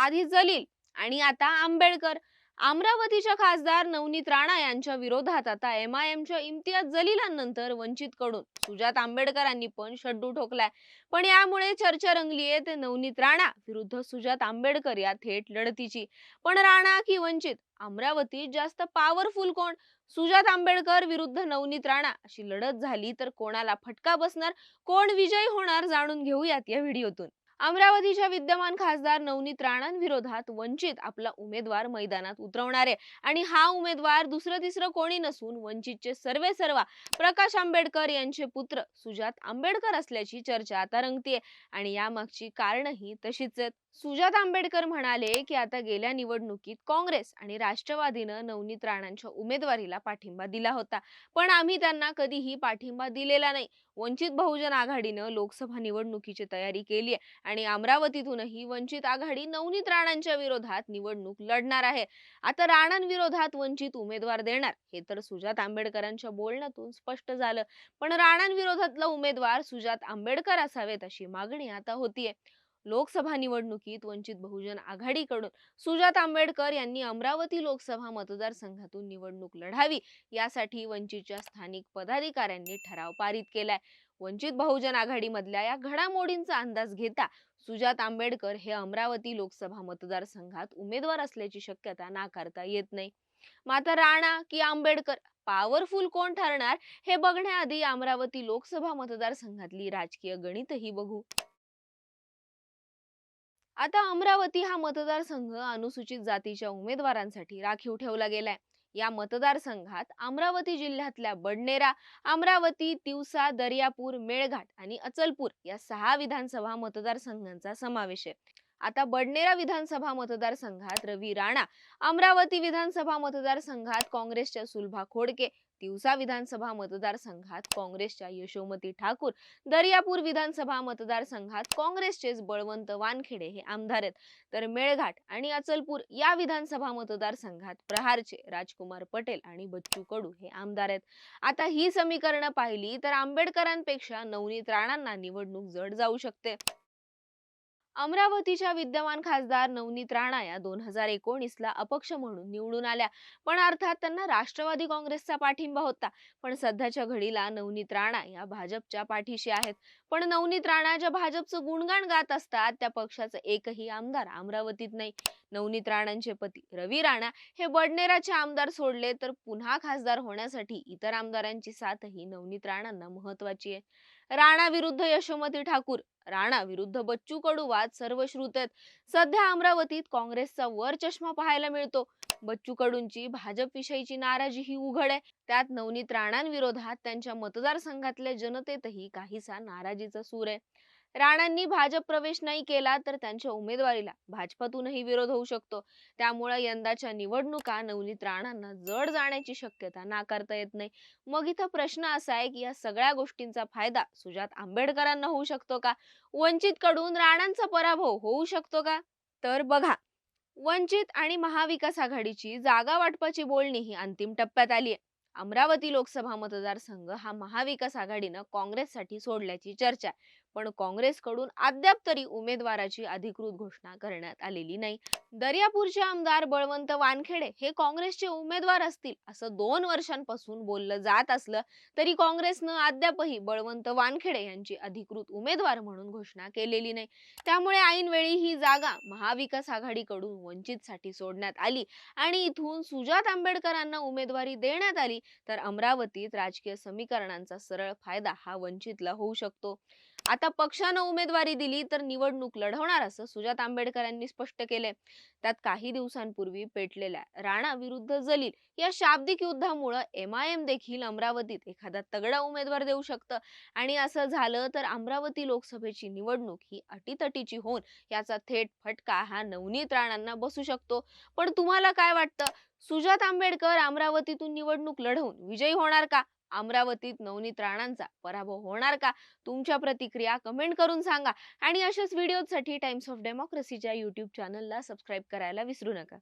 आधी जलील आणि आता आंबेडकर. अमरावतीच्या खासदार नवनीत राणा यांच्या विरोधात आता एम आय एमच्या इम्तियाज जलीलांनंतर वंचित कडून. सुजात आंबेडकरांनी पण शड्डू ठोकलाय. पण यामुळे चर्चा रंगली आहे ते नवनीत राणा विरुद्ध सुजात आंबेडकर या थेट लढतीची. पण राणा की वंचित? अमरावतीत जास्त पॉवरफुल कोण? सुजात आंबेडकर विरुद्ध नवनीत राणा अशी लढत झाली तर कोणाला फटका बसणार? कोण विजयी होणार जाणून घेऊयात या व्हिडिओतून. अमरावतीच्या विद्यमान खासदार नवनीत राणांविरोधात वंचित आपला उमेदवार मैदानात उतरवणार. आहे आणि हा उमेदवार दुसरं तिसरं कोणी नसून वंचितचे सर्वे सर्वा प्रकाश आंबेडकर यांचे पुत्र सुजात आंबेडकर असल्याची चर्चा आता रंगतीये. आणि यामागची कारणही तशीच आहेत. सुजात आंबेडकर म्हणाले की आता गेल्या निवडणुकीत काँग्रेस आणि राष्ट्रवादीनं नवनीत राणांच्या उमेदवारीला पाठिंबा दिला होता. पण आम्ही त्यांना कधीही पाठिंबा दिलेला नाही. वंचित बहुजन आघाडीनं लोकसभा निवडणुकीची तयारी केली आहे आणि अमरावतीतूनही वंचित आघाडी नवनीत राणांच्या विरोधात निवडणूक लढणार आहे. आता राणांविरोधात वंचित उमेदवार देणार हे तर सुजात आंबेडकरांच्या बोलण्यातून स्पष्ट झालं. पण राणांविरोधातला उमेदवार सुजात आंबेडकर असावेत अशी मागणी आता होतीये. लोकसभा निवडणुकीत वंचित बहुजन आघाडीकडून सुजात आंबेडकर यांनी अमरावती लोकसभा मतदारसंघातून निवडणूक लढावी यासाठी वंचितच्या स्थानिक पदाधिकाऱ्यांनी ठराव पारित केलाय. वंचित बहुजन आघाडीमधल्या या घडामोडींचा अंदाज घेता सुजात आंबेडकर हे अमरावती लोकसभा मतदारसंघात उमेदवार असल्याची शक्यता नाकारता येत नाही. मात्र राणा की आंबेडकर पॉवरफुल कोण ठरणार हे बघण्याआधी अमरावती लोकसभा मतदारसंघातली राजकीय गणितही बघू. आता अमरावती हा मतदारसंघ अनुसूचित जातीच्या उमेदवारांसाठी राखीव ठेवला गेलाय. या मतदारसंघात अमरावती जिल्ह्यातल्या बडनेरा अमरावती तिवसा दर्यापूर मेळघाट आणि अचलपूर या सहा विधानसभा मतदारसंघांचा समावेश आहे. आता बडनेरा विधानसभा मतदारसंघात रवी राणा अमरावती विधानसभा मतदारसंघात काँग्रेसच्या सुलभा खोडके तिवसा विधानसभा मतदारसंघात काँग्रेसच्या यशोमती ठाकूर दर्यापूर विधानसभा मतदारसंघात काँग्रेसचेच बळवंत वानखेडे हे आमदार आहेत. तर मेळघाट आणि अचलपूर या विधानसभा मतदारसंघात प्रहारचे राजकुमार पटेल आणि बच्चू कडू हे आमदार आहेत. आता ही समीकरणं पाहिली तर आंबेडकरांपेक्षा नवनीत राणांना निवडणूक जड जाऊ शकते. अमरावतीच्या विद्यमान खासदार नवनीत राणा या दोन हजार एकोणीस ला अपक्ष म्हणून निवडून आल्या. पण अर्थात त्यांना राष्ट्रवादी काँग्रेसचा पाठिंबा होता. पण सध्याच्या घडीला नवनीत राणा या भाजपच्या पाठीशी आहेत. पण नवनीत राणा ज्या भाजपचं गुणगान गात असतात त्या पक्षाचा एकही आमदार अमरावतीत नाही. नवनीत राणांचे पती रवी राणा हे बडनेराचे आमदार सोडले तर पुन्हा खासदार होण्यासाठी इतर आमदारांची साथही नवनीत राणांना महत्वाची आहे. राणा विरुद्ध यशोमती ठाकूर राणा विरुद्ध बच्चू कडू वाद सर्व आहेत. सध्या अमरावतीत काँग्रेसचा वर चष्मा पाहायला मिळतो. बच्चू कडूंची भाजप विषयीची नाराजी ही उघड आहे. त्यात नवनीत राणांविरोधात त्यांच्या मतदारसंघातल्या जनतेतही काहीसा नाराजीचा सूर आहे. राणांनी भाजप प्रवेश नाही केला तर त्यांच्या उमेदवारीला भाजपातूनही विरोध होऊ शकतो. त्यामुळे यंदाच्या निवडणुका नवनीत राणांना जड जाण्याची शक्यता नाकारता येत नाही. मग इथं प्रश्न असा आहे की या सगळ्या गोष्टींचा फायदा सुजात आंबेडकरांना होऊ शकतो का? वंचित कडून राणांचा पराभव होऊ शकतो का? तर बघा वंचित आणि महाविकास आघाडीची जागा वाटपाची बोलणी ही अंतिम टप्प्यात आली आहे अमरावती लोकसभा मतदारसंघ हा महाविकास आघाडीनं काँग्रेससाठी सोडल्याची चर्चा आहे. पण काँग्रेसकडून अद्याप तरी उमेदवाराची अधिकृत घोषणा करण्यात आलेली नाही. दर्यापूरचे आमदार बळवंत वानखेडे हे काँग्रेसचे उमेदवार असतील असं दोन वर्षांपासून बोललं जात असलं तरी काँग्रेसनं अद्यापही बळवंत वानखेडे यांची अधिकृत उमेदवार म्हणून घोषणा केलेली नाही. त्यामुळे ऐनवेळी ही जागा महाविकास आघाडीकडून वंचितसाठी सोडण्यात आली आणि इथून सुजात आंबेडकरांना उमेदवारी देण्यात आली तर अमरावतीत राजकीय समीकरणांचा सरळ फायदा हा वंचितला होऊ शकतो. आता पक्षानं उमेदवारी दिली तर निवडणूक लढवणार असं सुजात आंबेडकरांनी स्पष्ट केलंय. त्यात काही दिवसांपूर्वी पेटलेल्या राणा विरुद्ध जलील या शाब्दिक युद्धामुळं एम आय एम देखील अमरावतीत एखादा तगडा उमेदवार देऊ शकतं. आणि असं झालं तर अमरावती लोकसभेची निवडणूक ही अटीतटीची होऊन याचा थेट फटका हा नवनीत राणांना बसू शकतो. पण तुम्हाला काय वाटतं? सुजात आंबेडकर अमरावतीतून निवडणूक लढवून विजयी होणार का? अमरावतीत नवनीत राणांचा पराभव होणार का? तुमच्या प्रतिक्रिया कमेंट करून सांगा आणि अशाच व्हिडिओसाठी टाइम्स ऑफ डेमोक्रेसीच्या युट्यूब चॅनलला सबस्क्राईब करायला विसरू नका.